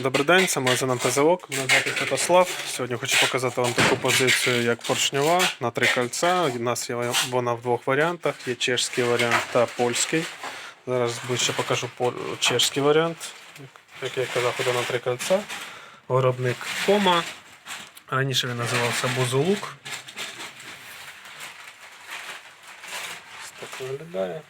Добрий день, це магазин МТЗОК. Мене звати Святослав. Сьогодні хочу показати вам таку позицію, як поршньова на три кольця. У нас є вона в двох варіантах: є чешський варіант та польський. Зараз ближче покажу чешський варіант, як я казав, іде на три кольця. Виробник Кома. Раніше він називався Бузулук. Ось так виглядає.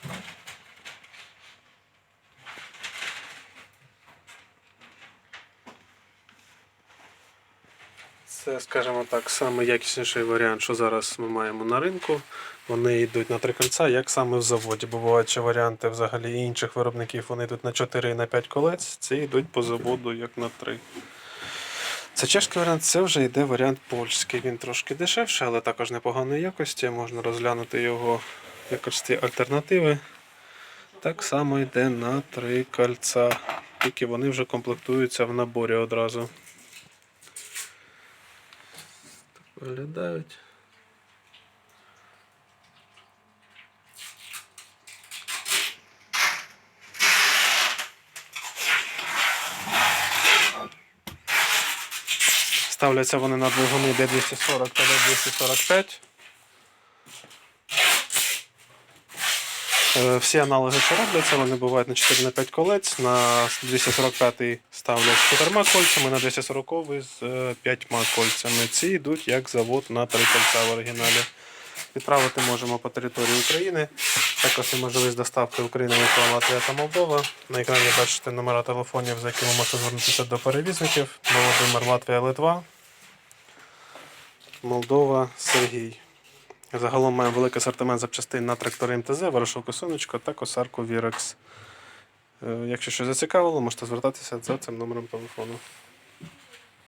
Це, скажімо так, найякісніший варіант, що зараз ми маємо на ринку. Вони йдуть на три кольця, як саме в заводі. Бо бувають ще варіанти взагалі інших виробників, вони йдуть на 4 і на 5 колець, ці йдуть по заводу як на 3. Це чешський варіант, це вже йде варіант польський. Він трошки дешевший, але також непоганої якості. Можна розглянути його в якості альтернативи. Так само йде на три кольця. Тільки вони вже комплектуються в наборі одразу. Виглядають. Ставляться вони на двигуни D240 та D245. Всі аналоги, що робляться, вони бувають на 4 на 5 колець. На 245 ставлять з 4 кольцями, на 240 з 5 кольцями. Ці йдуть як завод на 3 кольця в оригіналі. Відправити можемо по території України. Також є можливість доставки Україна, Литва, Латвія та Молдова. На екрані бачите номера телефонів, за якими можете звернутися до перевізників. Володимир, Латвія, Литва. Молдова, Сергій. Загалом маємо великий асортимент запчастин на трактори МТЗ, ворошилку сонечко та косарку Вірекс. Е, Якщо щось зацікавило, можете звертатися за цим номером телефону.